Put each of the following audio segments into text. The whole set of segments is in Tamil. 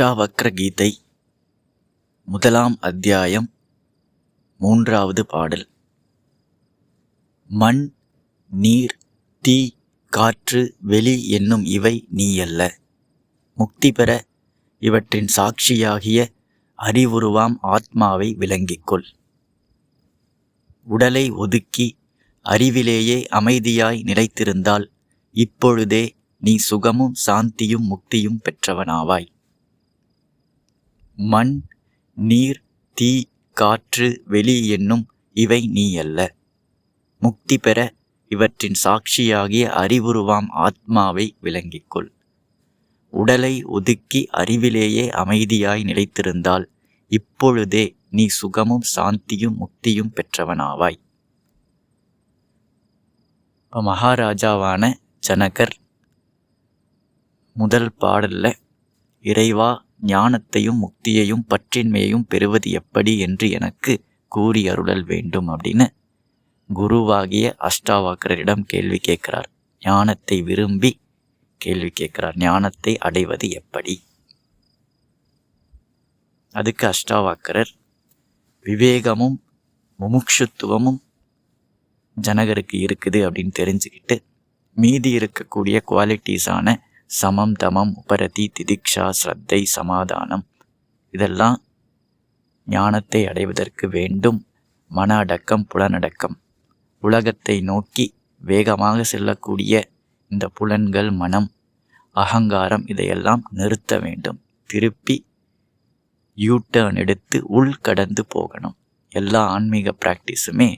அஷ்டாவக்ர கீதை முதலாம் அத்தியாயம் மூன்றாவது பாடல். மண் நீர் தீ காற்று வெளி என்னும் இவை நீயல்ல. முக்தி பெற இவற்றின் சாட்சியாகிய அறிவுருவாம் ஆத்மாவை விளங்கிக்கொள். உடலை ஒதுக்கி அறிவிலேயே அமைதியாய் நிலைத்திருந்தால் இப்பொழுதே நீ சுகமும் சாந்தியும் முக்தியும் பெற்றவனாவாய். மண் நீர் தீ காற்று வெளி என்னும் இவை நீ அல்ல முக்தி பெற இவற்றின் சாட்சியாகிய அறிவுருவாம் ஆத்மாவை விளங்கிக்கொள். உடலை ஒதுக்கி அறிவிலேயே அமைதியாய் நிலைத்திருந்தால் இப்பொழுதே நீ சுகமும் சாந்தியும் முக்தியும் பெற்றவனாவாய். இப்போ மகாராஜாவான ஜனகர் முதல் பாடல்ல இறைவா ஞானத்தையும் முக்தியையும் பற்றின்மையையும் பெறுவது எப்படி என்று எனக்கு கூறி அருளல் வேண்டும் அப்படின்னு குருவாகிய அஷ்டாவாக்கரிடம் கேள்வி கேட்கிறார். ஞானத்தை விரும்பி கேள்வி கேட்கிறார். ஞானத்தை அடைவது எப்படி? அதுக்கு அஷ்டாவாக்கரர் விவேகமும் முமுட்சுத்துவமும் ஜனகருக்கு இருக்குது அப்படின்னு தெரிஞ்சுக்கிட்டு மீதி இருக்கக்கூடிய குவாலிட்டிஸான சமம் தமம் உபரதி திதிக்ஷா ஸ்ரத்தை சமாதானம். இதெல்லாம் ஞானத்தை அடைவதற்கு வேண்டும். மன அடக்கம் புலனடக்கம் உலகத்தை நோக்கி வேகமாக செல்லக்கூடிய இந்த புலன்கள் மனம். அகங்காரம் இதையெல்லாம் நிறுத்த வேண்டும். திருப்பி யூ எடுத்து உள்கடந்து போகணும். எல்லா ஆன்மீக ப்ராக்டிஸுமே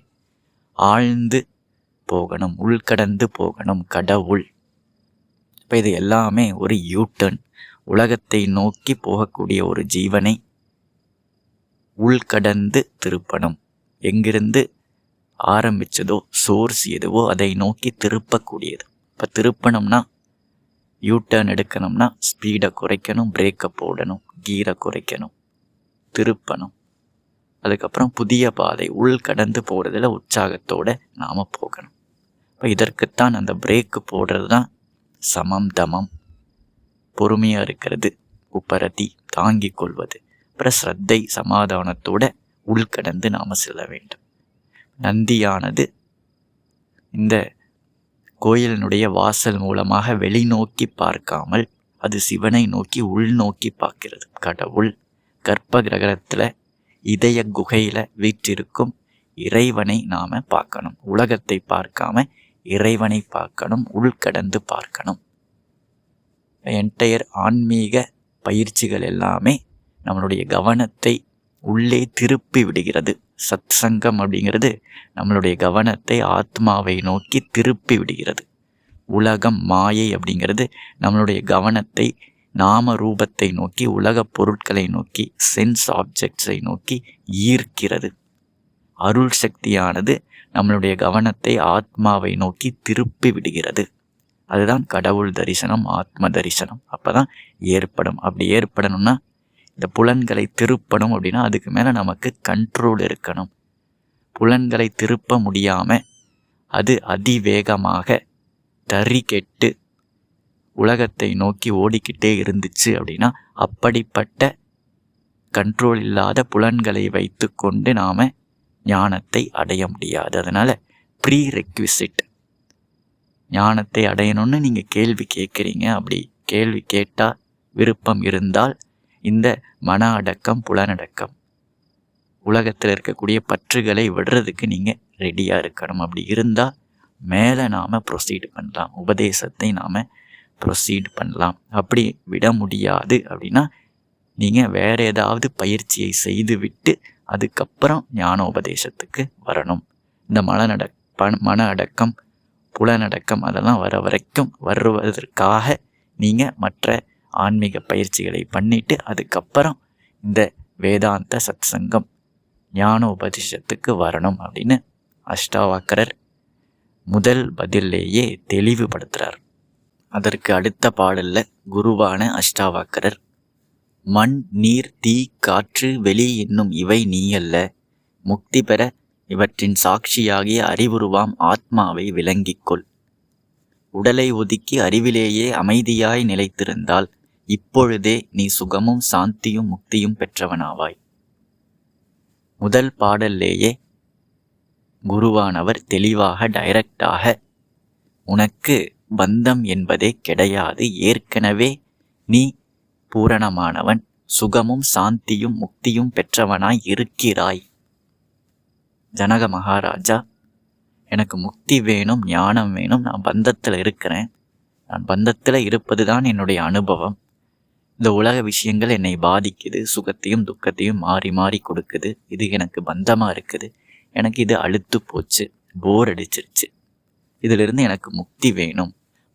ஆழ்ந்து போகணும். உள்கடந்து போகணும். கடவுள். இப்போ இது எல்லாமே ஒரு யூட்டர்ன் உலகத்தை நோக்கி போகக்கூடிய ஒரு ஜீவனை உள்கடந்து திருப்பணும். எங்கிருந்து ஆரம்பிச்சதோ சோர்ஸ் எதுவோ அதை நோக்கி திருப்பக்கூடியது. இப்போ திருப்பணும்னா யூட்டர்ன் எடுக்கணும்னா ஸ்பீடை குறைக்கணும் பிரேக்கை போடணும் கீரை குறைக்கணும் திருப்பணும். அதுக்கப்புறம் புதிய பாதை உள்கடந்து போகிறதுல உற்சாகத்தோடு நாம் போகணும். இப்போ இதற்குத்தான் அந்த பிரேக்கு போடுறது தான் சமம் தமம். பொறுமையாக இருக்கிறது உப்பரதி தாங்கிக் கொள்வது அப்புறம் ஸ்ரத்தை சமாதானத்தோட உள்கடந்து நாம் செல்ல வேண்டும். நந்தியானது இந்த கோயிலினுடைய வாசல் மூலமாக வெளிநோக்கி பார்க்காமல் அது சிவனை நோக்கி உள்நோக்கி பார்க்கிறது. கடவுள் கர்ப்ப கிரகத்தில் இதய குகையில் வீற்றிருக்கும் இறைவனை நாம் பார்க்கணும். உலகத்தை பார்க்காம இறைவனை பார்க்கணும் உள்கடந்து பார்க்கணும். என்டையர் ஆன்மீக பயிற்சிகள் எல்லாமே நம்மளுடைய கவனத்தை உள்ளே திருப்பி விடுகிறது. சத் சங்கம் அப்படிங்கிறது நம்மளுடைய கவனத்தை ஆத்மாவை நோக்கி திருப்பி விடுகிறது. உலகம் மாயை அப்படிங்கிறது நம்மளுடைய கவனத்தை நாம ரூபத்தை நோக்கி உலகப் பொருட்களை நோக்கி சென்ஸ் ஆப்ஜெக்ட்ஸை நோக்கி ஈர்க்கிறது. அருள் சக்தியானது நம்மளுடைய கவனத்தை ஆத்மாவை நோக்கி திருப்பி விடுகிறது. அதுதான் கடவுள் தரிசனம் ஆத்ம தரிசனம். அப்போ தான் ஏற்படும். அப்படி ஏற்படணும்னா இந்த புலன்களை திருப்பணும் அப்படின்னா அதுக்கு மேலே நமக்கு கண்ட்ரோல் இருக்கணும். புலன்களை திருப்ப முடியாமல் அது அதிவேகமாக தறி கெட்டு உலகத்தை நோக்கி ஓடிக்கிட்டே இருந்துச்சு அப்படின்னா அப்படிப்பட்ட கண்ட்ரோல் இல்லாத புலன்களை வைத்து கொண்டு நாம் ஞானத்தை அடைய முடியாது. அதனால் ப்ரீ ரெக்விசிட் ஞானத்தை அடையணும்னு நீங்கள் கேள்வி கேட்குறீங்க. அப்படி கேள்வி கேட்டால் விருப்பம் இருந்தால் இந்த மன அடக்கம் புலனடக்கம் உலகத்தில் இருக்கக்கூடிய பற்றுகளை விடுறதுக்கு நீங்கள் ரெடியாக இருக்கணும். அப்படி இருந்தால் மேலே நாம் ப்ரொசீட் பண்ணலாம். உபதேசத்தை நாம் ப்ரொசீட் பண்ணலாம். அப்படி விட முடியாது அப்படின்னா நீங்கள் வேறு ஏதாவது பயிற்சியை செய்துவிட்டு அதுக்கப்புறம் ஞான உபதேசத்துக்கு வரணும். இந்த மனநட ப மன அடக்கம் புலனடக்கம் அதெல்லாம் வர வரைக்கும் வருவதற்காக நீங்கள் மற்ற ஆன்மீக பயிற்சிகளை பண்ணிட்டு அதுக்கப்புறம் இந்த வேதாந்த சத் சங்கம் ஞான உபதேசத்துக்கு வரணும் அப்படின்னு அஷ்டாவாக்கரர் முதல் பதிலேயே தெளிவுபடுத்துகிறார் அதற்கு அடுத்த பாடலில் குருவான அஷ்டாவாக்கரர் மண் நீர் தீ காற்று வெளி என்னும் இவை நீயல்ல. முக்தி பெற இவற்றின் சாட்சியாகிய அறிவுருவாம் ஆத்மாவை விளங்கிக்கொள். உடலை ஒதுக்கி அறிவிலேயே அமைதியாய் நிலைத்திருந்தால் இப்பொழுதே நீ சுகமும் சாந்தியும் முக்தியும் பெற்றவனாவாய். முதல் பாடல்லேயே குருவானவர் தெளிவாக டைரக்டாக உனக்கு பந்தம் என்பதே கிடையாது. ஏற்கனவே நீ பூரணமானவன் சுகமும் சாந்தியும் முக்தியும் பெற்றவனாய் இருக்கிறாய். ஜனக மகாராஜா எனக்கு முக்தி வேணும் ஞானம் வேணும் நான் பந்தத்தில் இருக்கிறேன். நான் பந்தத்தில் இருப்பது தான் என்னுடைய அனுபவம். இந்த உலக விஷயங்கள் என்னை பாதிக்குது சுகத்தையும் துக்கத்தையும் மாறி மாறி கொடுக்குது. இது எனக்கு பந்தமாக இருக்குது. எனக்கு இது அழுத்து போச்சு போர் அடிச்சிருச்சு. இதிலிருந்து எனக்கு முக்தி வேணும்.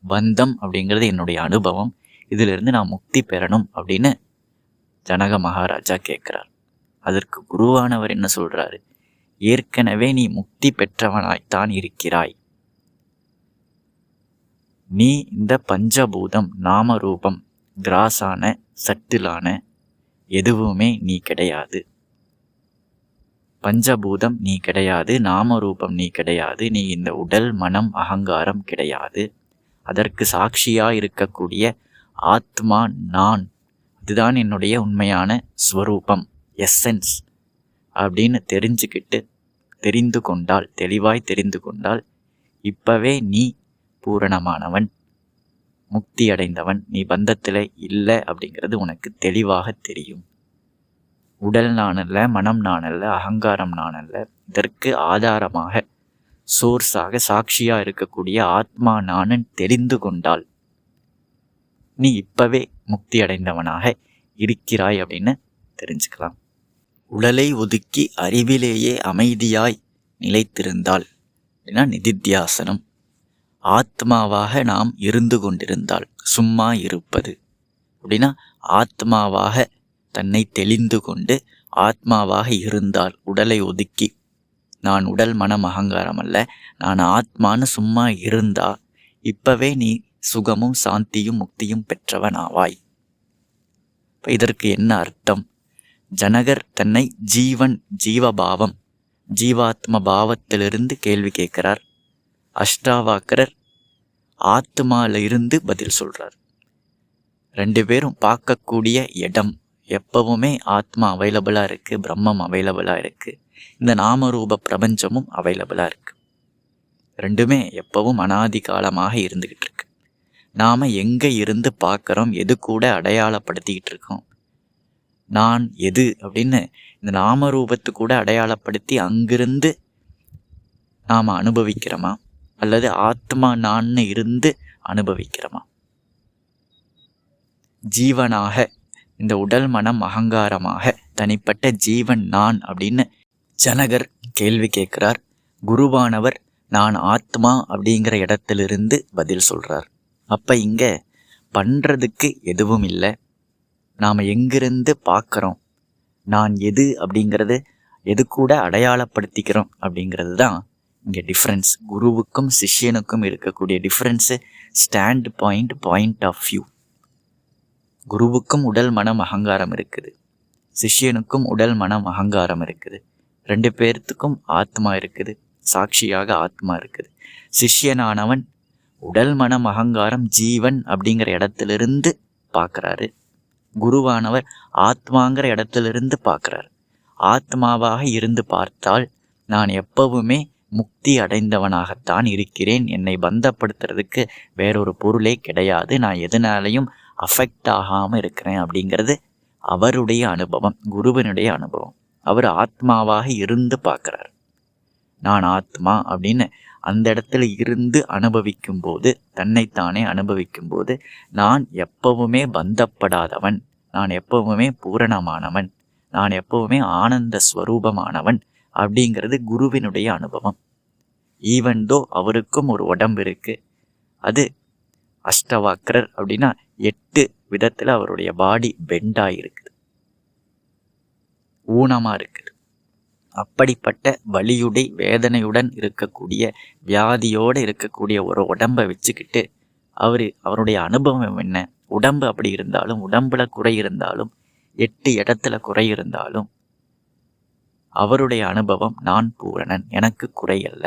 பந்தம் அப்படிங்கிறது என்னுடைய அனுபவம். இதிலிருந்து நான் முக்தி பெறணும் அப்படின்னு ஜனக மகாராஜா கேட்குறார். அதற்கு குருவானவர் என்ன சொல்றாரு? ஏற்கனவே நீ முக்தி பெற்றவனாய்த்தான் இருக்கிறாய். நீ இந்த பஞ்சபூதம் நாமரூபம் கிராஸான சட்டிலான எதுவுமே நீ கிடையாது. பஞ்சபூதம் நீ கிடையாது நாமரூபம் நீ கிடையாது நீ இந்த உடல் மனம் அகங்காரம் கிடையாது. அதற்கு சாட்சியாக இருக்கக்கூடிய ஆத்மா நான். இதுதான் என்னுடைய உண்மையான ஸ்வரூபம் எஸ்ஸென்ஸ் அப்படின்னு தெரிஞ்சுக்கிட்டு தெரிந்து கொண்டால் தெளிவாய் தெரிந்து கொண்டால் இப்பவே நீ பூரணமானவன் முக்தி அடைந்தவன் நீ பந்தத்தில் இல்லை அப்படிங்கிறது உனக்கு தெளிவாக தெரியும். உடல் நானல்ல மனம் நானல்ல அகங்காரம் நானல்ல இதற்கு ஆதாரமாக சோர்ஸாக சாட்சியாக இருக்கக்கூடிய ஆத்மா நானன் தெரிந்து கொண்டால் நீ இப்பவே முக்தி அடைந்தவனாக இருக்கிறாய் அப்படின்னு தெரிஞ்சுக்கலாம். உடலை ஒதுக்கி அறிவிலேயே அமைதியாய் நிலைத்திருந்தால் அப்படின்னா நிதித்தியாசனம். ஆத்மாவாக நாம் இருந்து கொண்டிருந்தால் சும்மா இருப்பது அப்படின்னா ஆத்மாவாக தன்னை தெளிந்து கொண்டு ஆத்மாவாக இருந்தால் உடலை ஒதுக்கி. நான் உடல் மனம் அகங்காரம் அல்ல நான் ஆத்மான்னு சும்மா இருந்தா இப்பவே நீ சுகமும் சாந்தியும் முக்தியும் பெற்றவன் ஆவாய் இப்போ இதற்கு என்ன அர்த்தம்? ஜனகர் தன்னை ஜீவன் ஜீவபாவம் ஜீவாத்ம பாவத்திலிருந்து கேள்வி கேட்கிறார். அஷ்டாவாக்கரர் ஆத்மால இருந்து பதில் சொல்கிறார் ரெண்டு பேரும் பார்க்கக்கூடிய இடம் எப்பவுமே ஆத்மா அவைலபிளாக இருக்குது பிரம்மம் அவைலபிளாக இருக்குது இந்த நாமரூப பிரபஞ்சமும் அவைலபிளாக இருக்குது ரெண்டுமே எப்பவும் அனாதி காலமாக இருந்துக்கிட்டு இருக்கு. நாம் எங்கே இருந்து பார்க்குறோம் எது கூட அடையாளப்படுத்திக்கிட்டு இருக்கோம் நான் எது அப்படின்னு இந்த நாமரூபத்து கூட அடையாளப்படுத்தி அங்கிருந்து நாம் அனுபவிக்கிறோமா? அல்லது ஆத்மா நான்னு இருந்து அனுபவிக்கிறோமா? ஜீவனாக இந்த உடல் மனம் அகங்காரமாக தனிப்பட்ட ஜீவன் நான் அப்படின்னு ஜனகர் கேள்வி கேட்கிறார். குருவானவர் நான் ஆத்மா அப்படிங்கிற இடத்திலிருந்து பதில் சொல்கிறார் அப்போ இங்கே பண்ணுறதுக்கு எதுவும் இல்லை. நாம் எங்கிருந்து பார்க்குறோம்? நான் எது அப்படிங்கிறது எது கூட அடையாளப்படுத்திக்கிறோம் அப்படிங்கிறது தான் இங்கே டிஃப்ரென்ஸ் குருவுக்கும் சிஷ்யனுக்கும் இருக்கக்கூடிய difference stand point point of view குருவுக்கும் உடல் மனம் அகங்காரம் இருக்குது. சிஷ்யனுக்கும் உடல் மனம் அகங்காரம் இருக்குது. ரெண்டு பேர்த்துக்கும் ஆத்மா இருக்குது. சாட்சியாக ஆத்மா இருக்குது. சிஷ்யனானவன் உடல் மனம் அகங்காரம் ஜீவன் அப்படிங்கிற இடத்திலிருந்து பார்க்குறாரு. குருவானவர் ஆத்மாங்கிற இடத்திலிருந்து பார்க்குறாரு. ஆத்மாவாக இருந்து பார்த்தால் நான் எப்பவுமே முக்தி அடைந்தவனாகத்தான் இருக்கிறேன். என்னை பந்தப்படுத்துறதுக்கு வேறொரு பொருளே கிடையாது. நான் எதனாலையும் அஃபெக்ட் ஆகாமல் இருக்கிறேன் அப்படிங்கிறது அவருடைய அனுபவம் குருவனுடைய அனுபவம். அவர் ஆத்மாவாக இருந்து பார்க்குறார். நான் ஆத்மா அப்படின்னு அந்த இடத்துல இருந்து அனுபவிக்கும் போது தன்னைத்தானே அனுபவிக்கும் போது நான் எப்பவுமே பந்தப்படாதவன் நான் எப்பவுமே பூரணமானவன் நான் எப்பவுமே ஆனந்த ஸ்வரூபமானவன் அப்படிங்கிறது குருவினுடைய அனுபவம். ஈவன்தோ அவருக்கும் ஒரு உடம்பு இருக்கு அது அஷ்டவாக்கரர் அப்படின்னா எட்டு விதத்தில் அவருடைய பாடி பெண்டாக இருக்குது ஊனமாக இருக்குது அப்படிப்பட்ட வலியுடை வேதனையுடன் இருக்கக்கூடிய வியாதியோடு இருக்கக்கூடிய ஒரு உடம்பை வச்சுக்கிட்டு அவர் அவருடைய அனுபவம் என்ன? உடம்பு அப்படி இருந்தாலும் உடம்புல குறை இருந்தாலும் எட்டு இடத்துல குறை இருந்தாலும் அவருடைய அனுபவம் நான் பூரணன் எனக்கு குறையல்ல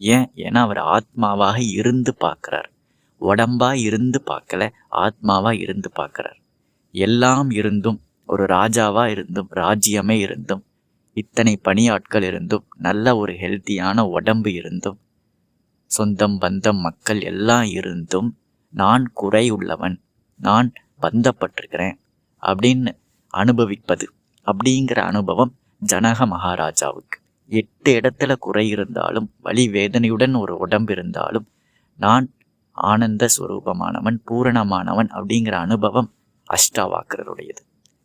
ஏன்? ஏன்னா அவர் ஆத்மாவாக இருந்து பார்க்குறார். உடம்பா இருந்து பார்க்கல ஆத்மாவா இருந்து பார்க்குறார். எல்லாம் இருந்தும் ஒரு ராஜாவா இருந்தும் ராஜ்யமே இருந்தும் இத்தனை பணியாட்கள் இருந்தும் நல்ல ஒரு ஹெல்த்தியான உடம்பு இருந்தும் சொந்தம் பந்தம் மக்கள் எல்லாம் இருந்தும் நான் குறை உள்ளவன் நான் பந்தப்பட்டிருக்கிறேன் அப்படின்னு அனுபவிப்பது அப்படிங்கிற அனுபவம் ஜனக மகாராஜாவுக்கு. எட்டு இடத்துல குறை இருந்தாலும் வலி வேதனையுடன் ஒரு உடம்பு இருந்தாலும் நான் ஆனந்த ஸ்வரூபமானவன் பூரணமானவன் அப்படிங்கிற அனுபவம் அஷ்டாவாக்கருடையது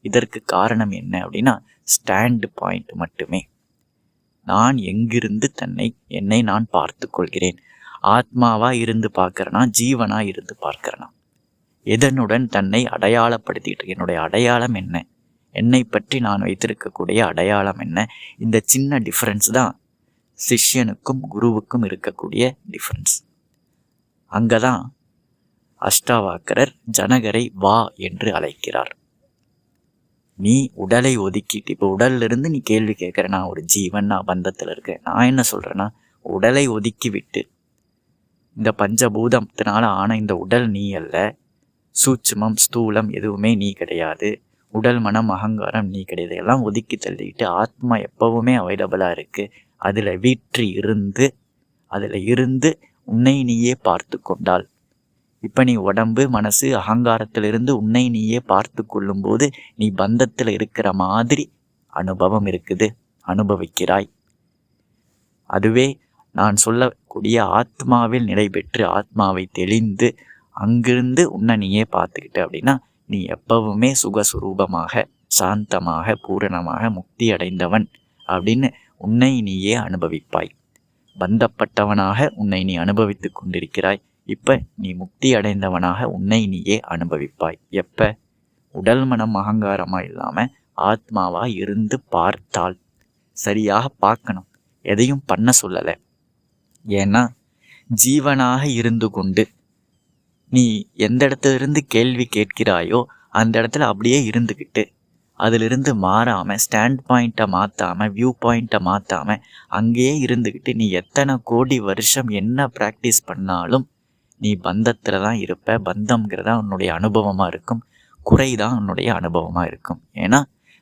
இதற்கு காரணம் என்ன அப்படின்னா ஸ்டாண்ட் பாயிண்ட் மட்டுமே. நான் எங்கிருந்து தன்னை என்னை நான் பார்த்து கொள்கிறேன். ஆத்மாவா இருந்து பார்க்கறனா ஜீவனா இருந்து பார்க்கிறனா? எதனுடன் தன்னை அடையாளப்படுத்திட்டு என்னுடைய அடையாளம் என்ன? என்னை பற்றி நான் வைத்திருக்கக்கூடிய அடையாளம் என்ன? இந்த சின்ன டிஃப்ரென்ஸ் தான் சிஷ்யனுக்கும் குருவுக்கும் இருக்கக்கூடிய டிஃப்ரென்ஸ் அங்கே தான் அஷ்டாவாக்கரர் ஜனகரை வா என்று அழைக்கிறார். நீ உடலை ஒதுக்கிட்டு இப்போ உடல்லிருந்து நீ கேள்வி கேட்குற நான் ஒரு ஜீவன் நான் பந்தத்தில் இருக்கேன். நான் என்ன சொல்கிறேன்னா உடலை ஒதுக்கி விட்டு இந்த பஞ்சபூதத்தினால ஆன இந்த உடல் நீ அல்ல. சூட்சமம் ஸ்தூலம் எதுவுமே நீ கிடையாது. உடல் மனம் அகங்காரம் நீ கிடையாது. எல்லாம் ஒதுக்கி தள்ளிக்கிட்டு ஆத்மா எப்பவுமே அவைலபிளாக இருக்குது அதில் வீற்றி இருந்து அதில் இருந்து உன்னை நீயே பார்த்து கொண்டால் இப்போ நீ உடம்பு மனசு அகங்காரத்திலிருந்து உன்னை நீயே பார்த்து கொள்ளும்போது நீ பந்தத்தில் இருக்கிற மாதிரி அனுபவம் இருக்குது அனுபவிக்கிறாய். அதுவே நான் சொல்லக்கூடிய ஆத்மாவில் நிலை பெற்று ஆத்மாவை தெளிந்து அங்கிருந்து உன்னை நீயே பார்த்துக்கிட்ட அப்படின்னா நீ எப்பவுமே சுகஸ்வரூபமாக சாந்தமாக பூரணமாக முக்தி அடைந்தவன் அப்படின்னு உன்னை நீயே அனுபவிப்பாய். பந்தப்பட்டவனாக உன்னை நீ அனுபவித்து கொண்டிருக்கிறாய். இப்போ நீ முக்தி அடைந்தவனாக உன்னை நீயே அனுபவிப்பாய். எப்போ? உடல் மனம் அகங்காரமாக இல்லாமல் ஆத்மாவாக இருந்து பார்த்தால். சரியாக பார்க்கணும். எதையும் பண்ண சொல்லலை. ஏன்னா ஜீவனாக இருந்து கொண்டு நீ எந்த இடத்துல இருந்து கேள்வி கேட்கிறாயோ அந்த இடத்துல அப்படியே இருந்துக்கிட்டு அதிலிருந்து மாறாமல் ஸ்டாண்ட் பாயிண்ட்டை மாற்றாமல் வியூ பாயிண்ட்டை மாற்றாமல் அங்கேயே இருந்துக்கிட்டு நீ எத்தனை கோடி வருஷம் என்ன ப்ராக்டிஸ் பண்ணாலும் நீ பந்தத்தில் தான் இருப்ப பந்தம்ங்கிறதா உன்னுடைய அனுபவமாக இருக்கும். குறை தான் உன்னுடைய அனுபவமாக இருக்கும். ஏன்னா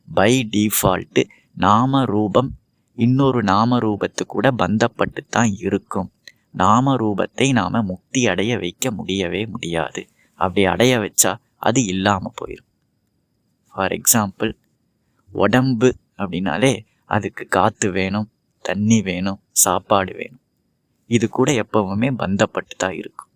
பை டிஃபால்ட்டு நாம ரூபம் இன்னொரு நாம ரூபத்து கூட பந்தப்பட்டு தான் இருக்கும். நாம ரூபத்தை நாம் முக்தி அடைய வைக்க முடியவே முடியாது. அப்படி அடைய வச்சா அது இல்லாமல் போயிடும் ஃபார் எக்ஸாம்பிள் உடம்பு அப்படின்னாலே அதுக்கு காற்று வேணும் தண்ணி வேணும் சாப்பாடு வேணும். இது கூட எப்பவுமே பந்தப்பட்டு தான் இருக்கும்.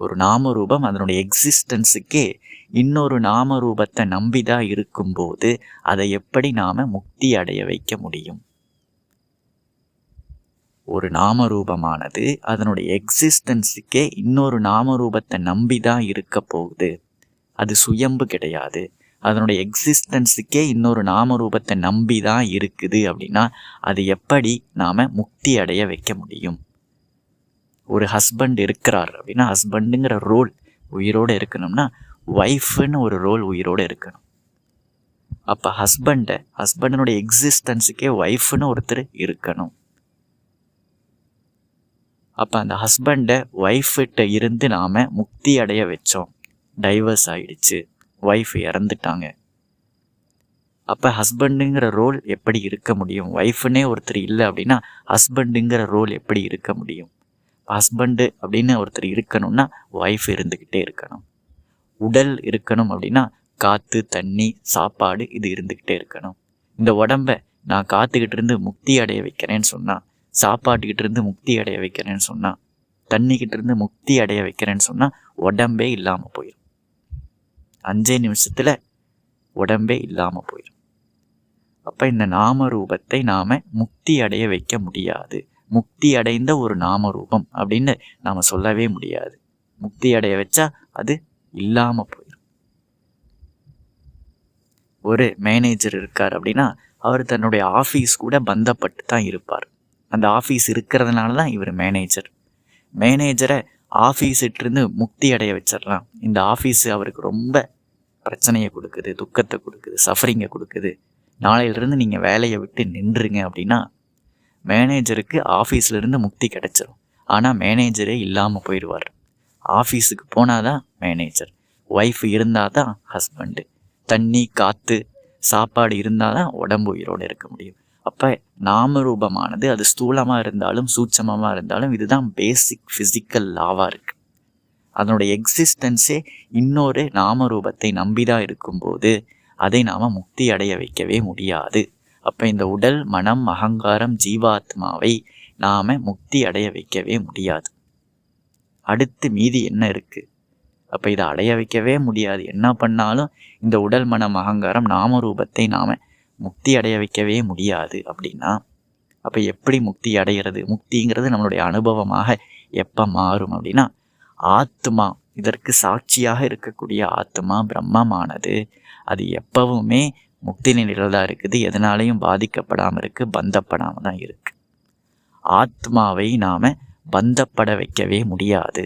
ஒரு நாமரூபம் அதனுடைய எக்ஸிஸ்டன்ஸுக்கே இன்னொரு நாமரூபத்தை நம்பி தான் இருக்கும்போது அதை எப்படி நாம் முக்தி அடைய வைக்க முடியும்? ஒரு நாமரூபமானது அதனுடைய எக்ஸிஸ்டன்ஸுக்கே இன்னொரு நாமரூபத்தை நம்பி தான் இருக்க போகுது. அது சுயம்பு கிடையாது. அதனுடைய எக்ஸிஸ்டன்ஸுக்கே இன்னொரு நாமரூபத்தை நம்பி தான் இருக்குது அப்படின்னா அது எப்படி நாம் முக்தி அடைய வைக்க முடியும்? ஒரு ஹஸ்பண்ட் இருக்கிறார் அப்படின்னா ஹஸ்பண்டுங்கிற ரோல் உயிரோடு இருக்கணும்னா ஒய்ஃப்னு ஒரு ரோல் உயிரோடு இருக்கணும். அப்போ ஹஸ்பண்டை ஹஸ்பண்டனுடைய எக்ஸிஸ்டன்ஸுக்கே ஒய்ஃப்னு ஒருத்தர் இருக்கணும். அப்போ அந்த ஹஸ்பண்டை ஒய்ஃப்கிட்ட இருந்து நாம் முக்தி அடைய வச்சோம். டைவர்ஸ் ஆகிடுச்சு ஒய்ஃப் இறந்துட்டாங்க. அப்போ ஹஸ்பண்டுங்கிற ரோல் எப்படி இருக்க முடியும்? ஒய்ஃப்னே ஒருத்தர் இல்லை அப்படின்னா ஹஸ்பண்டுங்கிற ரோல் எப்படி இருக்க முடியும்? ஹஸ்பண்டு அப்படின்னு ஒருத்தர் இருக்கணும்னா ஒய்ஃப் இருந்துக்கிட்டே இருக்கணும். உடல் இருக்கணும் அப்படின்னா காற்று தண்ணி சாப்பாடு இது இருந்துக்கிட்டே இருக்கணும். இந்த உடம்ப நான் காத்துக்கிட்டு இருந்து முக்தி அடைய வைக்கிறேன்னு சொன்னால் சாப்பாட்டுக்கிட்ட இருந்து முக்தி அடைய வைக்கிறேன்னு சொன்னால் தண்ணிக்கிட்ட இருந்து முக்தி அடைய வைக்கிறேன்னு சொன்னால் உடம்பே இல்லாமல் போயிடும் அஞ்சே நிமிஷத்தில் உடம்பே இல்லாமல் போயிடும் அப்போ இந்த நாம ரூபத்தை நாம் முக்தி அடைய வைக்க முடியாது. முக்தி அடைந்த ஒரு நாமரூபம் அப்படின்னு நாம் சொல்லவே முடியாது. முக்தி அடைய வச்சா அது இல்லாமல் போயிடும் ஒரு மேனேஜர் இருக்கார் அப்படின்னா அவர் தன்னுடைய ஆஃபீஸ் கூட பந்தப்பட்டு தான் இருப்பார். அந்த ஆஃபீஸ் இருக்கிறதுனால தான் இவர் மேனேஜர் மேனேஜரை ஆஃபீஸிட்டிருந்து முக்தி அடைய வச்சிடலாம். இந்த ஆஃபீஸு அவருக்கு ரொம்ப பிரச்சனையை கொடுக்குது துக்கத்தை கொடுக்குது சஃபரிங்கை கொடுக்குது. நாளையிலிருந்து நீங்கள் வேலையை விட்டு நின்றுங்க அப்படின்னா மேனேஜருக்கு ஆஃபீஸ்லேருந்து முக்தி கிடச்சிரும். ஆனால் மேனேஜரே இல்லாமல் போயிடுவார். ஆஃபீஸுக்கு போனால் தான் மேனேஜர் ஒய்ஃப் இருந்தால் தான் ஹஸ்பண்டு தண்ணி காற்று சாப்பாடு இருந்தால் தான் உடம்பு உயிரோடு இருக்க முடியும். அப்போ நாமரூபமானது அது ஸ்தூலமாக இருந்தாலும் சூட்சமமாக இருந்தாலும் இதுதான் பேசிக் ஃபிசிக்கல் லாவாக இருக்குது அதனுடைய எக்ஸிஸ்டன்ஸே இன்னொரு நாமரூபத்தை நம்பிதான் இருக்கும்போது அதை நாம் முக்தி அடைய வைக்கவே முடியாது. அப்போ இந்த உடல் மனம் அகங்காரம் ஜீவாத்மாவை நாம் முக்தி அடைய வைக்கவே முடியாது. அடுத்து மீதி என்ன இருக்குது அப்போ இதை அடைய வைக்கவே முடியாது. என்ன பண்ணாலும் இந்த உடல் மனம் அகங்காரம் நாமரூபத்தை நாம் முக்தி அடைய வைக்கவே முடியாது அப்படின்னா அப்போ எப்படி முக்தி அடைகிறது? முக்திங்கிறது நம்மளுடைய அனுபவமாக எப்போ மாறும் அப்படின்னா ஆத்மா இதற்கு சாட்சியாக இருக்கக்கூடிய ஆத்மா பிரம்மமானது. அது எப்பவுமே முக்தி நிலையில் தான் இருக்குது. எதனாலையும் பாதிக்கப்படாமல் இருக்குது பந்தப்படாமல் தான் இருக்குது ஆத்மாவை நாம் பந்தப்பட வைக்கவே முடியாது.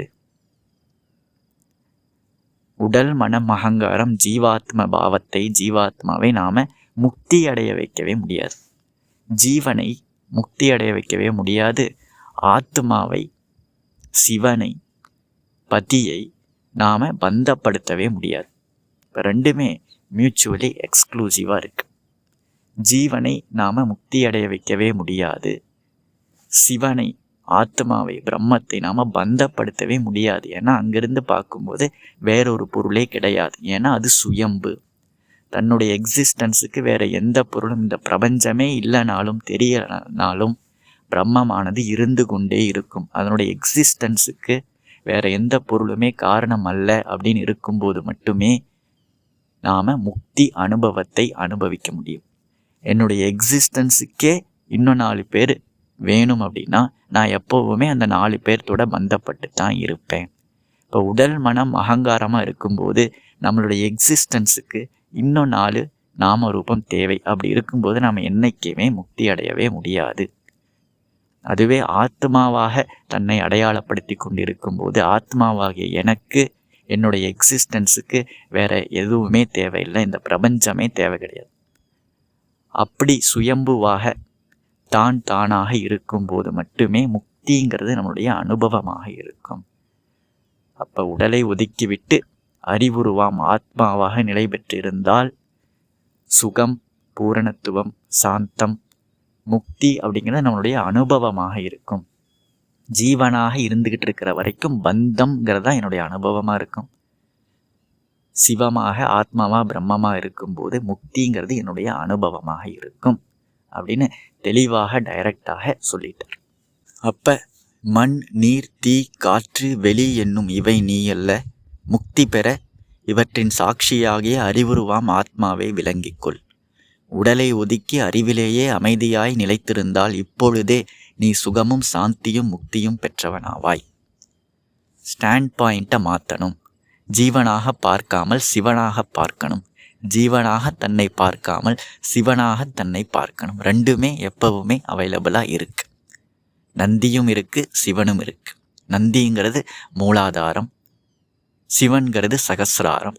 உடல் மனம் அகங்காரம் ஜீவாத்ம பாவத்தை ஜீவாத்மாவை நாம் முக்தி அடைய வைக்கவே முடியாது. ஜீவனை முக்தி அடைய வைக்கவே முடியாது. ஆத்மாவை சிவனை பதியை நாம் பந்தப்படுத்தவே முடியாது. இப்போ ரெண்டுமே மியூச்சுவலி எக்ஸ்க்ளூசிவாக இருக்குது ஜீவனை நாம் முக்தி அடைய வைக்கவே முடியாது. சிவனை ஆத்மாவை பிரம்மத்தை நாம் பந்தப்படுத்தவே முடியாது. ஏன்னா அங்கிருந்து பார்க்கும்போது வேறொரு பொருளே கிடையாது. ஏன்னா அது சுயம்பு. தன்னுடைய எக்ஸிஸ்டன்ஸுக்கு வேறு எந்த பொருளும் இந்த பிரபஞ்சமே இல்லைனாலும் தெரியலனாலும் பிரம்மமானது இருந்து கொண்டே இருக்கும். அதனுடைய எக்ஸிஸ்டன்ஸுக்கு வேற எந்த பொருளுமே காரணம் அல்ல அப்படின்னு இருக்கும்போது மட்டுமே நாம் முக்தி அனுபவத்தை அனுபவிக்க முடியும். என்னுடைய எக்ஸிஸ்டன்ஸுக்கே இன்னும் நாலு பேர் வேணும் அப்படின்னா நான் எப்போவுமே அந்த நாலு பேர்த்தோட பந்தப்பட்டு தான் இருப்பேன். இப்போ உடல் மனம் அகங்காரமாக இருக்கும்போது நம்மளுடைய எக்ஸிஸ்டன்ஸுக்கு இன்னும் நாலு நாம ரூபம் தேவை. அப்படி இருக்கும்போது நாம் என்றைக்குமே முக்தி அடையவே முடியாது. அதுவே ஆத்மாவாக தன்னை அடையாளப்படுத்தி கொண்டிருக்கும் போது ஆத்மாவாகிய எனக்கு என்னுடைய எக்ஸிஸ்டன்ஸுக்கு வேறு எதுவுமே தேவையில்லை. இந்த பிரபஞ்சமே தேவை கிடையாது. அப்படி சுயம்புவாக தான் தானாக இருக்கும்போது மட்டுமே முக்திங்கிறது நம்மளுடைய அனுபவமாக இருக்கும். அப்போ உடலை ஒதுக்கிவிட்டு அறிவுருவாம் ஆத்மாவாக நிலை பெற்றிருந்தால் சுகம் பூரணத்துவம் சாந்தம் முக்தி அப்படிங்கிறது நம்மளுடைய அனுபவமாக இருக்கும். ஜீவனாக இருந்துக்கிட்டு இருக்கிற வரைக்கும் பந்தம்ங்கிறது என்னுடைய அனுபவமாக இருக்கும். சிவமாக ஆத்மாவாக பிரம்மமாக இருக்கும்போது முக்திங்கிறது என்னுடைய அனுபவமாக இருக்கும் அப்படின்னு தெளிவாக டைரக்டாக சொல்லிட்டார். அப்போ மண் நீர் தீ காற்று வெளி என்னும் இவை நீ அல்ல. முக்தி பெற இவற்றின் சாட்சியாகிய அறிவுருவாம் ஆத்மாவை விளங்கிக்கொள் உடலை ஒதுக்கி அறிவிலேயே அமைதியாய் நிலைத்திருந்தால் இப்பொழுதே நீ சுகமும் சாந்தியும் முக்தியும் பெற்றவனாவாய். ஸ்டாண்ட் பாயிண்ட்டை மாற்றணும் ஜீவனாக பார்க்காமல் சிவனாக பார்க்கணும். ஜீவனாக தன்னை பார்க்காமல் சிவனாக தன்னை பார்க்கணும். ரெண்டுமே எப்பவுமே அவைலபிளாக இருக்கு. நந்தியும் இருக்கு சிவனும் இருக்கு. நந்திங்கிறது மூலாதாரம். சிவன்கிறது சகசிராரம்.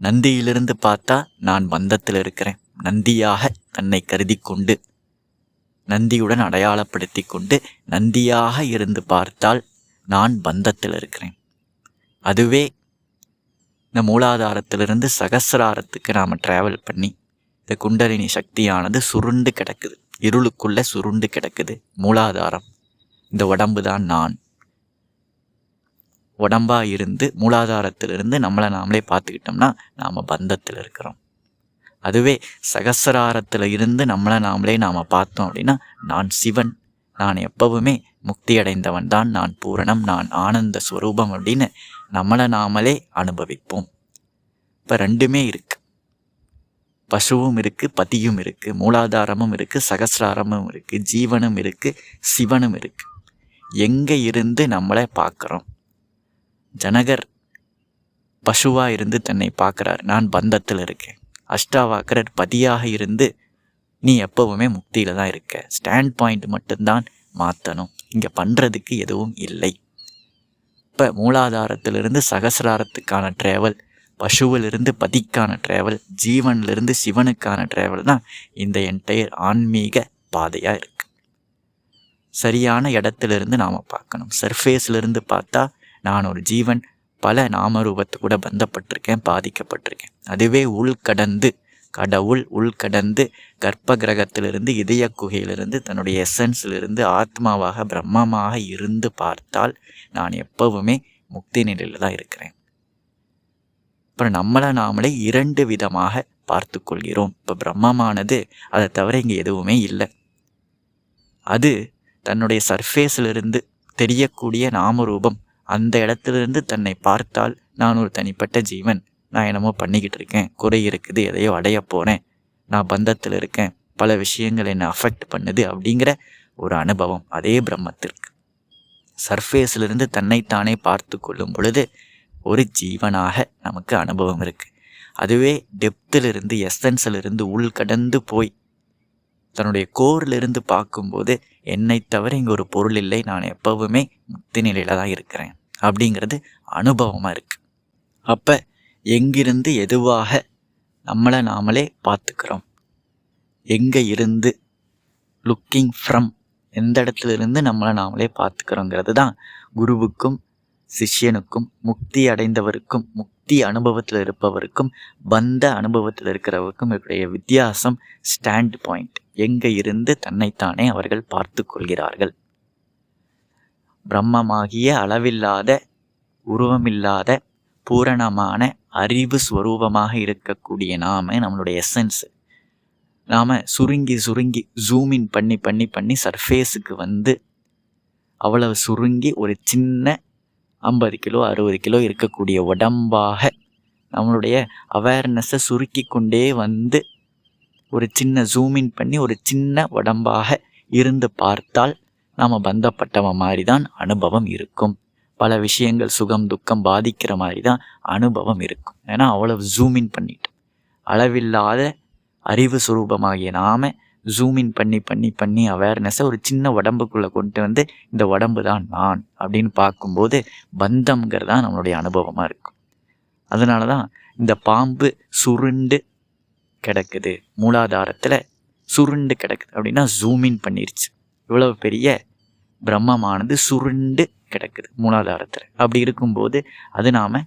நந்தியிலிருந்து பார்த்தா நான் பந்தத்தில் இருக்கிறேன் நந்தியாக தன்னை கருதி கொண்டு நந்தியுடன் அடையாளப்படுத்தி கொண்டு நந்தியாக இருந்து பார்த்தால் நான் பந்தத்தில் இருக்கிறேன். அதுவே இந்த மூலாதாரத்திலிருந்து சகசிராரத்துக்கு நாம் ட்ராவல் பண்ணி இந்த குண்டலினி சக்தியானது சுருண்டு கிடக்குது. இருளுக்குள்ளே சுருண்டு கிடக்குது. மூலாதாரம். இந்த உடம்பு தான் நான். உடம்பாக இருந்து மூலாதாரத்திலிருந்து நம்மளை நாமளே பார்த்துக்கிட்டோம்னா நாம் பந்தத்தில் இருக்கிறோம். அதுவே சகசராரத்தில் இருந்து நம்மளை நாமளே நாம் பார்த்தோம் அப்படின்னா நான் சிவன். நான் எப்பவுமே முக்தி அடைந்தவன் தான். நான் பூரணம் நான் ஆனந்த ஸ்வரூபம் அப்படின்னு நம்மளை நாமளே அனுபவிப்போம். இப்போ ரெண்டுமே இருக்கு. பசுவும் இருக்கு பதியும் இருக்கு மூலாதாரமும் இருக்கு சகசிராரமும் இருக்கு ஜீவனும் இருக்கு சிவனும் இருக்கு. எங்கே இருந்து நம்மளை பார்க்குறோம்? ஜனகர் பசுவாக இருந்து தன்னை பார்க்குறார். நான் பந்தத்தில் இருக்கேன். அஷ்டாவாக்கரர் பதியாக இருந்து நீ எப்போவுமே முக்தியில் தான் இருக்க. ஸ்டாண்ட் பாயிண்ட் மட்டும்தான் மாற்றணும் இங்கே பண்ணுறதுக்கு எதுவும் இல்லை. இப்போ மூலாதாரத்திலிருந்து சகசிராரத்துக்கான ட்ராவல் பசுவிலிருந்து பதிக்கான ட்ராவல் ஜீவன்லேருந்து சிவனுக்கான ட்ராவல் தான் இந்த என்டையர் ஆன்மீக பாதையாக இருக்குது சரியான இடத்துலேருந்து நாம் பார்க்கணும். சர்ஃபேஸ்லேருந்து பார்த்தா நான் ஒரு ஜீவன் பல நாமரூபத்தை கூட பந்தப்பட்டிருக்கேன் பாதிக்கப்பட்டிருக்கேன். அதுவே உள்கடந்து கடவுள் உள்கடந்து கர்ப்ப கிரகத்திலிருந்து இதய குகையிலிருந்து தன்னுடைய எசன்ஸிலிருந்து ஆத்மாவாக பிரம்மமாக இருந்து பார்த்தால் நான் எப்பவுமே முக்தி நிலையில் தான் இருக்கிறேன். அப்புறம் நம்மளை நாமளே இரண்டு விதமாக பார்த்து கொள்கிறோம். இப்போ பிரம்மமானது அதை தவிர இங்கே எதுவுமே இல்லை. அது தன்னுடைய சர்ஃபேஸிலிருந்து தெரியக்கூடிய நாமரூபம் அந்த இடத்துலேருந்து தன்னை பார்த்தால் நான் ஒரு தனிப்பட்ட ஜீவன். நான் என்னமோ பண்ணிக்கிட்டு இருக்கேன். குறை இருக்குது. எதையோ அடைய போகிறேன் நான் பந்தத்தில் இருக்கேன். பல விஷயங்கள் என்னை அஃபெக்ட் பண்ணுது அப்படிங்கிற ஒரு அனுபவம் அதே பிரம்மத்திற்கு. சர்ஃபேஸிலிருந்து தன்னைத்தானே பார்த்து கொள்ளும் பொழுது ஒரு ஜீவனாக நமக்கு அனுபவம் இருக்குது அதுவே டெப்த்திலிருந்து எசன்ஸிலிருந்து உள்கடந்து போய் தன்னுடைய கோரிலிருந்து பார்க்கும்போது என்னை தவிர இங்கே ஒரு பொருள் இல்லை. நான் எப்போவுமே முக்தி நிலையில் தான் இருக்கிறேன். அப்படிங்கிறது அனுபவமாக இருக்குது அப்போ எங்கிருந்து எதுவாக நம்மளை நாமளே பார்த்துக்கிறோம்? எங்கே இருந்து லுக்கிங் ஃப்ரம் எந்த இடத்துல இருந்து நம்மளை நாமளே பார்த்துக்கிறோங்கிறது தான் குருவுக்கும் சிஷ்யனுக்கும் முக்தி அடைந்தவருக்கும் முக்தி அனுபவத்தில் இருப்பவருக்கும் பந்த அனுபவத்தில் இருக்கிறவருக்கும் இவருடைய வித்தியாசம் ஸ்டாண்ட் பாயிண்ட் எங்கே இருந்து தன்னைத்தானே அவர்கள் பார்த்து கொள்கிறார்கள். பிரம்மமாகிய அளவில்லாத உருவமில்லாத பூரணமான அறிவு ஸ்வரூபமாக இருக்கக்கூடிய நாம நம்மளுடைய எசன்ஸு நாம் சுருங்கி சுருங்கி ஜூமின் பண்ணி பண்ணி பண்ணி சர்ஃபேஸுக்கு வந்து அவ்வளவு சுருங்கி ஒரு சின்ன ஐம்பது கிலோ அறுபது கிலோ இருக்கக்கூடிய உடம்பாக நம்மளுடைய அவேர்னஸை சுருக்கி கொண்டே வந்து ஒரு சின்ன ஜூமின் பண்ணி ஒரு சின்ன உடம்பாக இருந்து பார்த்தால் நாம் பந்தப்பட்டவன் மாதிரி தான் அனுபவம் இருக்கும். பல விஷயங்கள் சுகம் துக்கம் பாதிக்கிற மாதிரி தான் அனுபவம் இருக்கும். ஏன்னா அவ்வளவு ஜூமின் பண்ணிட்டோம் அளவில்லாத அறிவு சுரூபமாகிய நாம ஜூமின் பண்ணி பண்ணி பண்ணி அவேர்னஸை ஒரு சின்ன உடம்புக்குள்ளே கொண்டு வந்து இந்த உடம்பு தான் நான் அப்படின்னு பார்க்கும்போது பந்தம்ங்கிறது தான் நம்மளுடைய அனுபவமாக இருக்கும். அதனால தான் இந்த பாம்பு சுருண்டு கிடக்குது. மூலாதாரத்தில் சுருண்டு கிடக்குது. அப்படின்னா ஜூமின் பண்ணிருச்சு. இவ்வளவு பெரிய பிரம்மமானது சுருண்டு கிடக்குது மூலாதாரத்தில். அப்படி இருக்கும்போது அது நாம்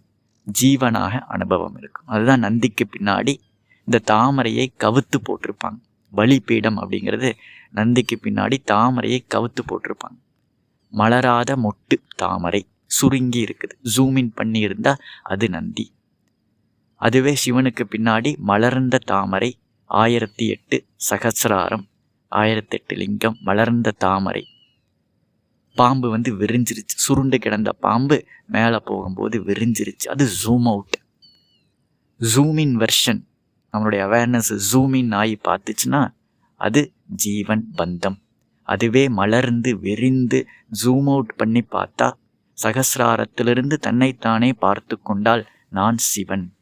ஜீவனாக அனுபவம் இருக்கும். அதுதான் நந்திக்கு பின்னாடி இந்த தாமரையை கவுத்து போட்டிருப்பாங்க. பலிபீடம் அப்படிங்கிறது நந்திக்கு பின்னாடி தாமரையை கவுத்து போட்டிருப்பாங்க. மலராத மொட்டு தாமரை சுருங்கி இருக்குது. ஜூமின் பண்ணி இருந்தால் அது நந்தி. அதுவே சிவனுக்கு பின்னாடி மலர்ந்த தாமரை ஆயிரத்தி எட்டு சகசிராரம் ஆயிரத்தெட்டு லிங்கம் மலர்ந்த தாமரை. பாம்பு வந்து விரிஞ்சிருச்சு. சுருண்டு கிடந்த பாம்பு மேலே போகும்போது விரிஞ்சிருச்சு. அது zoom out zoom in version நம்மளுடைய அவேர்னஸ் ஜூமின் ஆகி பார்த்துச்சுன்னா அது ஜீவன் பந்தம். அதுவே மலர்ந்து விரிந்து ஜூம் அவுட் பண்ணி பார்த்தா சகசிராரத்திலிருந்து தன்னைத்தானே பார்த்து கொண்டால் நான் சிவன்.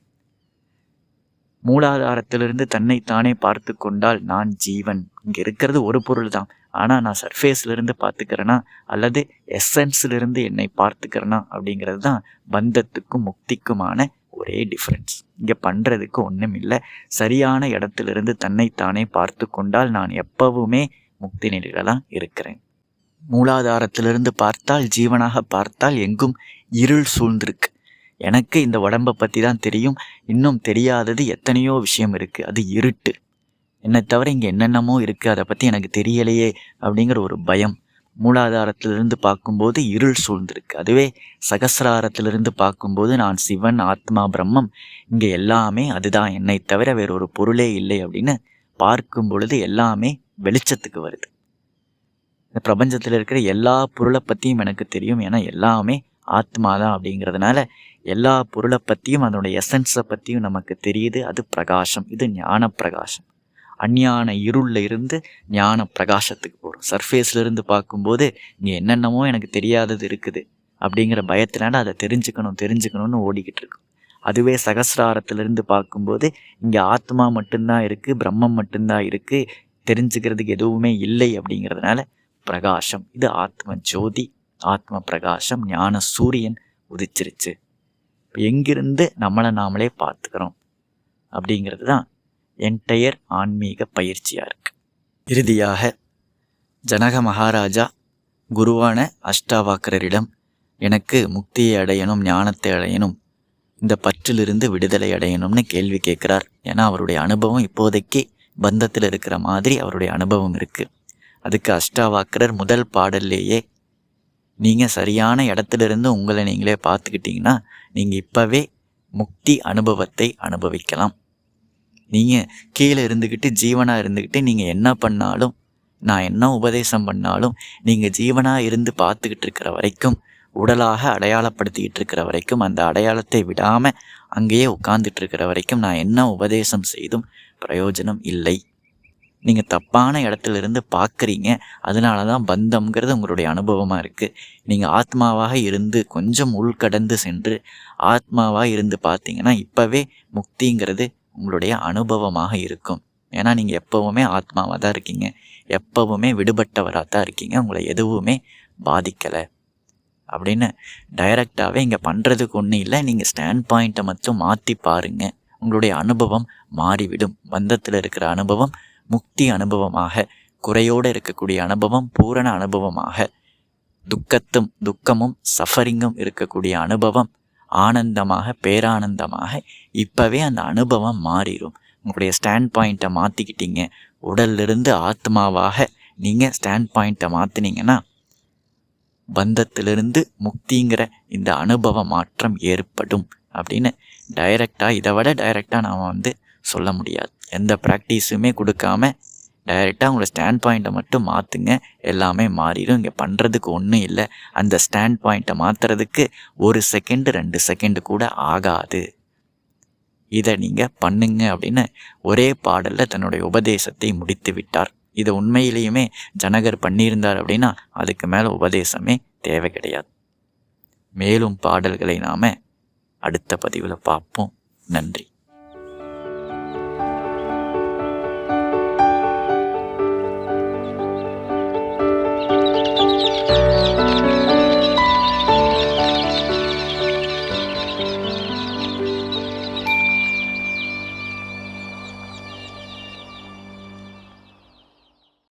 மூலாதாரத்திலிருந்து தன்னைத்தானே பார்த்து கொண்டால் நான் ஜீவன். இங்கே இருக்கிறது ஒரு பொருள் தான் ஆனால் நான் சர்ஃபேஸ்லேருந்து பார்த்துக்கிறேன்னா அல்லது எசன்ஸ்லேருந்து என்னை பார்த்துக்கிறேன்னா அப்படிங்கிறது தான் பந்தத்துக்கும் முக்திக்குமான ஒரே டிஃப்ரென்ஸ் இங்கே பண்ணுறதுக்கு ஒன்றும் இல்லை. சரியான இடத்துலேருந்து தன்னைத்தானே பார்த்து கொண்டால் நான் எப்பவுமே முக்தி நிலையில தான் இருக்கிறேன். மூலாதாரத்திலிருந்து பார்த்தால் ஜீவனாக பார்த்தால் எங்கும் இருள் சூழ்ந்திருக்கு. எனக்கு இந்த உடம்பை பற்றி தான் தெரியும். இன்னும் தெரியாதது எத்தனையோ விஷயம் இருக்குது அது இருட்டு. என்னை தவிர இங்கே என்னென்னமோ இருக்குது அதை பற்றி எனக்கு தெரியலையே அப்படிங்கிற ஒரு பயம். மூலாதாரத்திலிருந்து பார்க்கும்போது இருள் சூழ்ந்திருக்கு. அதுவே சகசிராரத்திலிருந்து பார்க்கும்போது நான் சிவன் ஆத்மா பிரம்மம் இங்கே எல்லாமே அதுதான். என்னை தவிர வேற ஒரு பொருளே இல்லை அப்படின்னு பார்க்கும் பொழுது எல்லாமே வெளிச்சத்துக்கு வருது. இந்த பிரபஞ்சத்தில் இருக்கிற எல்லா பொருளை பற்றியும் எனக்கு தெரியும். ஏன்னா எல்லாமே ஆத்மா தான் அப்படிங்கிறதுனால எல்லா பொருளை பற்றியும் அதனுடைய எசன்ஸை பற்றியும் நமக்கு தெரியுது. அது பிரகாசம். இது ஞான பிரகாசம் அஞ்ஞான இருளில் இருந்து ஞான பிரகாசத்துக்கு போகிறோம் சர்ஃபேஸ்லேருந்து பார்க்கும்போது இங்கே என்னென்னமோ எனக்கு தெரியாதது இருக்குது அப்படிங்கிற பயத்தினால அதை தெரிஞ்சுக்கணும் தெரிஞ்சுக்கணும்னு ஓடிக்கிட்டு இருக்கும். அதுவே சகசிராரத்திலிருந்து பார்க்கும்போது இங்கே ஆத்மா மட்டும்தான் இருக்குது பிரம்மம் மட்டும்தான் இருக்குது தெரிஞ்சுக்கிறதுக்கு எதுவுமே இல்லை அப்படிங்கிறதுனால பிரகாசம். இது ஆத்ம ஜோதி. ஆத்ம பிரகாசம் ஞான சூரியன் உதிச்சிருச்சு. இப்போ எங்கிருந்து நம்மளை நாமளே பார்த்துக்கிறோம் அப்படிங்கிறது தான் என்டையர் ஆன்மீக பயிற்சியாக இருக்குது இறுதியாக ஜனக மகாராஜா குருவான அஷ்டாவாக்கரரிடம் எனக்கு முக்தியை அடையணும் ஞானத்தை அடையணும் இந்த பற்றிலிருந்து விடுதலை அடையணும்னு கேள்வி கேட்குறார். ஏன்னா அவருடைய அனுபவம் இப்போதைக்கு பந்தத்தில் இருக்கிற மாதிரி அவருடைய அனுபவம் இருக்குது அதுக்கு அஷ்டாவாக்கரர் முதல் பாடல்லேயே நீங்கள் சரியான இடத்துலேருந்து உங்களை நீங்களே பார்த்துக்கிட்டிங்கன்னா நீங்கள் இப்போவே முக்தி அனுபவத்தை அனுபவிக்கலாம். நீங்கள் கீழே இருந்துக்கிட்டு ஜீவனாக இருந்துக்கிட்டு நீங்கள் என்ன பண்ணாலும் நான் என்ன உபதேசம் பண்ணாலும் நீங்கள் ஜீவனாக இருந்து பார்த்துக்கிட்டு இருக்கிற வரைக்கும் உடலாக அடையாளப்படுத்திக்கிட்டு இருக்கிற வரைக்கும் அந்த அடையாளத்தை விடாமல் அங்கேயே உட்கார்ந்துட்டு இருக்கிற வரைக்கும் நான் என்ன உபதேசம் செய்தும் பிரயோஜனம் இல்லை. நீங்கள் தப்பான இடத்துல இருந்து பார்க்குறீங்க. அதனால தான் பந்தம்ங்கிறது உங்களுடைய அனுபவமாக இருக்குது நீங்கள் ஆத்மாவாக இருந்து கொஞ்சம் உள்கடந்து சென்று ஆத்மாவாக இருந்து பார்த்தீங்கன்னா இப்போவே முக்திங்கிறது உங்களுடைய அனுபவமாக இருக்கும். ஏன்னா நீங்கள் எப்போவுமே ஆத்மாவாக தான் இருக்கீங்க. எப்போவுமே விடுபட்டவராக தான் இருக்கீங்க. உங்களை எதுவுமே பாதிக்கலை. அப்படின்னு டைரக்டாகவே இங்கே பண்ணுறதுக்கு ஒன்றும் இல்லை. நீங்கள் ஸ்டாண்ட் பாயிண்ட்டை மட்டும் மாற்றி பாருங்கள் உங்களுடைய அனுபவம் மாறிவிடும். பந்தத்தில் இருக்கிற அனுபவம் முக்தி அனுபவமாக குறையோடு இருக்கக்கூடிய அனுபவம் பூரண அனுபவமாக துக்கத்தும் துக்கமும் சஃபரிங்கும் இருக்கக்கூடிய அனுபவம் ஆனந்தமாக பேரானந்தமாக இப்போவே அந்த அனுபவம் மாறிடும் உங்களுடைய ஸ்டாண்ட் பாயிண்ட்டை மாற்றிக்கிட்டீங்க உடல்லிருந்து ஆத்மாவாக நீங்கள் ஸ்டாண்ட் பாயிண்ட்டை மாற்றினீங்கன்னா பந்தத்திலிருந்து முக்திங்கிற இந்த அனுபவ மாற்றம் ஏற்படும் அப்படின்னு டைரெக்டாக இதை விட டைரெக்டாக நாம் வந்து சொல்ல முடியாது. எந்த ப்ராக்டிஸுமே கொடுக்காம டைரெக்டாக உங்களை ஸ்டாண்ட் பாயிண்ட்டை மட்டும் மாற்றுங்க எல்லாமே மாறிடும் இங்கே பண்ணுறதுக்கு ஒன்றும் இல்லை. அந்த ஸ்டாண்ட் பாயிண்ட்டை மாற்றுறதுக்கு ஒரு செகண்டு ரெண்டு செகண்டு கூட ஆகாது. இதை நீங்கள் பண்ணுங்க அப்படின்னு ஒரே பாடலில் தன்னுடைய உபதேசத்தை முடித்து விட்டார். இதை உண்மையிலேயுமே ஜனகர் பண்ணியிருந்தார் அப்படின்னா அதுக்கு மேலே உபதேசமே தேவை கிடையாது. மேலும் பாடல்களை நாம் அடுத்த பதிவில் பார்ப்போம். நன்றி.